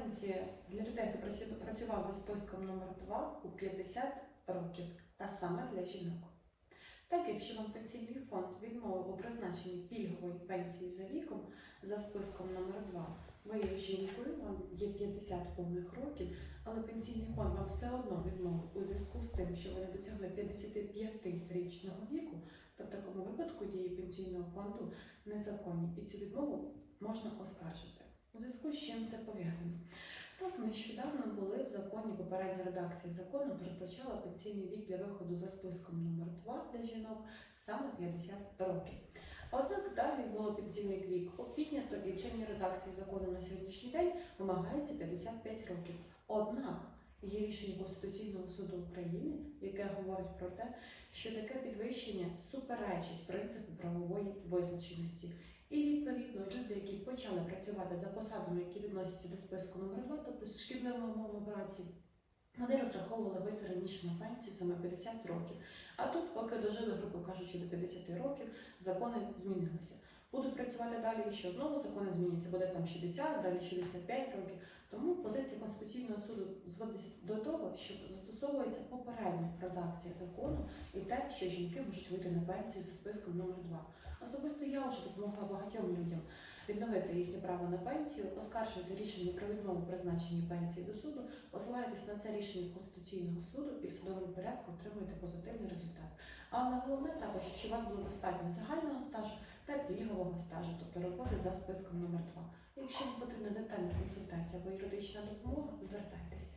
пенсія для людей, хто працював за списком номер 2 у 50 років, а саме для жінок. Так, якщо вам пенсійний фонд відмовив у призначенні пільгової пенсії за віком за списком номер 2 ви є жінкою, вам є 50 повних років, але пенсійний фонд вам все одно відмовив у зв'язку з тим, що ви не досягли 55-річного віку, то в такому випадку дії пенсійного фонду незаконні, і цю відмову можна оскаржити. У зв'язку з чим це пов'язано? Нещодавно були в законі попередня редакція закону передбачала пенсійний вік для виходу за списком номер 2 для жінок саме 50 років. Однак далі було пенсійний вік піднято і в чинній редакції закону на сьогоднішній день вимагається 55 років. Однак є рішення Конституційного суду України, яке говорить про те, що таке підвищення суперечить принципу правової визначеності. І відповідно люди, почали працювати за посадами, які відносяться до списку номер 2, тобто з шкідливими умовами праці, вони розраховували вийти раніше на пенсію саме 50 років. А тут, поки дожили, грубо кажучи, до 50 років, закони змінилися. Будуть працювати далі, і що знову закони зміняться, буде там 60, далі 65 років. Тому позиція Конституційного суду зводиться до того, що застосовується попередня редакція закону і те, що жінки можуть вийти на пенсію за списком номер 2. Особисто я вже допомогла багатьом людям відновити їхнє право на пенсію, оскаржувати рішення про відмову призначення пенсії до суду, посилаєтесь на це рішення Конституційного суду і в судовому порядку отримуєте позитивний результат. Але головне також, що у вас було достатньо загального стажу та пільгового стажу, тобто роботи за списком номер 2. Якщо вам потрібна детальна консультація або юридична допомога, звертайтеся.